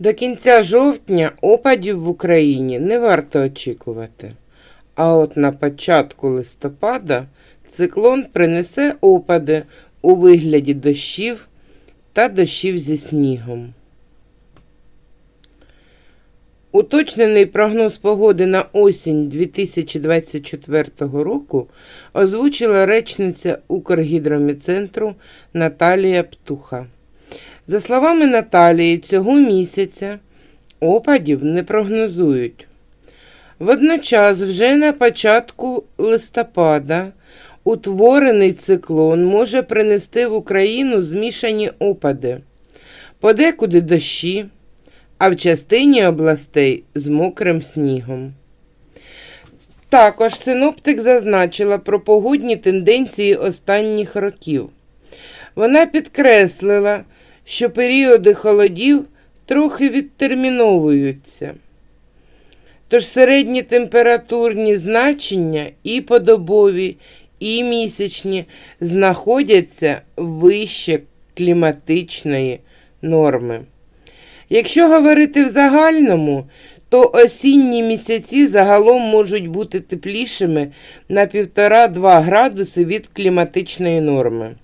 До кінця жовтня опадів в Україні не варто очікувати. А от на початку листопада циклон принесе опади у вигляді дощів та дощів зі снігом. Уточнений прогноз погоди на осінь 2024 року озвучила речниця Укргідроміцентру Наталія Птуха. За словами Наталії, цього місяця опадів не прогнозують. Водночас, вже на початку листопада утворений циклон може принести в Україну змішані опади, подекуди дощі, а в частині областей з мокрим снігом. Також синоптик зазначила про погодні тенденції останніх років. Вона підкреслила, що періоди холодів трохи відтерміновуються. Тож середні температурні значення і подобові, і місячні знаходяться вище кліматичної норми. Якщо говорити в загальному, то осінні місяці загалом можуть бути теплішими на 1,5-2 градуси від кліматичної норми.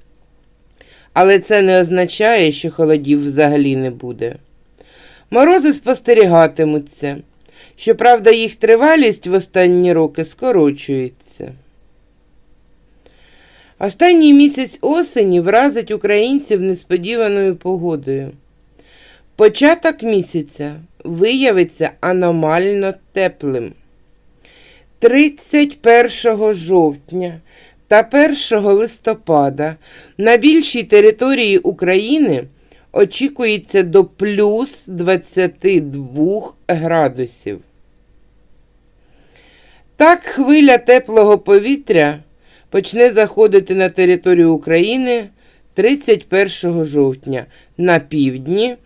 Але це не означає, що холодів взагалі не буде. Морози спостерігатимуться. Щоправда, їх тривалість в останні роки скорочується. Останній місяць осені вразить українців несподіваною погодою. Початок місяця виявиться аномально теплим. 31 жовтня та 1 листопада. На більшій території України очікується до плюс 22 градусів. Так хвиля теплого повітря почне заходити на територію України 31 жовтня. На півдні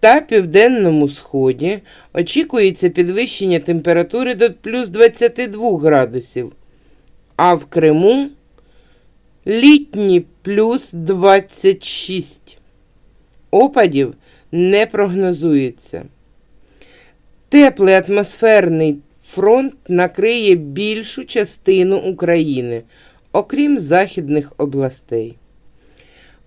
та південному сході очікується підвищення температури до плюс 22 градусів, а в Криму літні плюс 26. Опадів не прогнозується. Теплий атмосферний фронт накриє більшу частину України, окрім західних областей.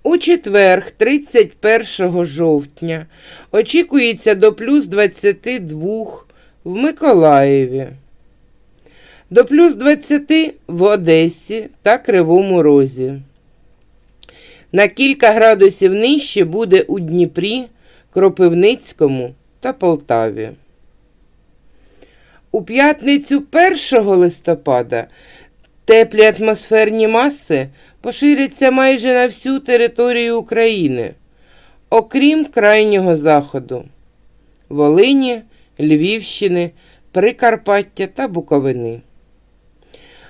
У четверг, 31 жовтня, очікується до плюс 22 в Миколаєві, до плюс 20 в Одесі та Кривому Розі. На кілька градусів нижче буде у Дніпрі, Кропивницькому та Полтаві. У п'ятницю 1 листопада теплі атмосферні маси поширяться майже на всю територію України, окрім крайнього заходу Волині, Львівщини, Прикарпаття та Буковини.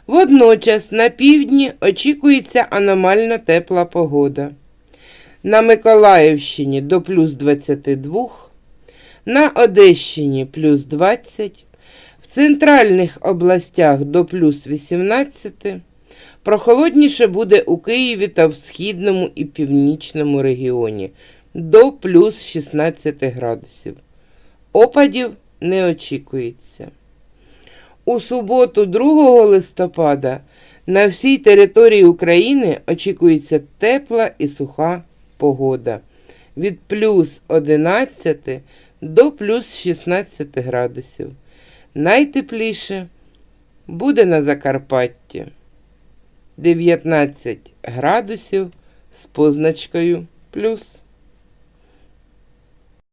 Водночас на півдні очікується аномально тепла погода. На Миколаївщині до плюс 22, на Одещині плюс 20, в центральних областях до плюс 18, прохолодніше буде у Києві та в східному і північному регіоні до плюс 16 градусів. Опадів не очікується. У суботу, 2 листопада, на всій території України очікується тепла і суха погода від плюс 11 до плюс 16 градусів. Найтепліше буде на Закарпатті 19 градусів з позначкою плюс.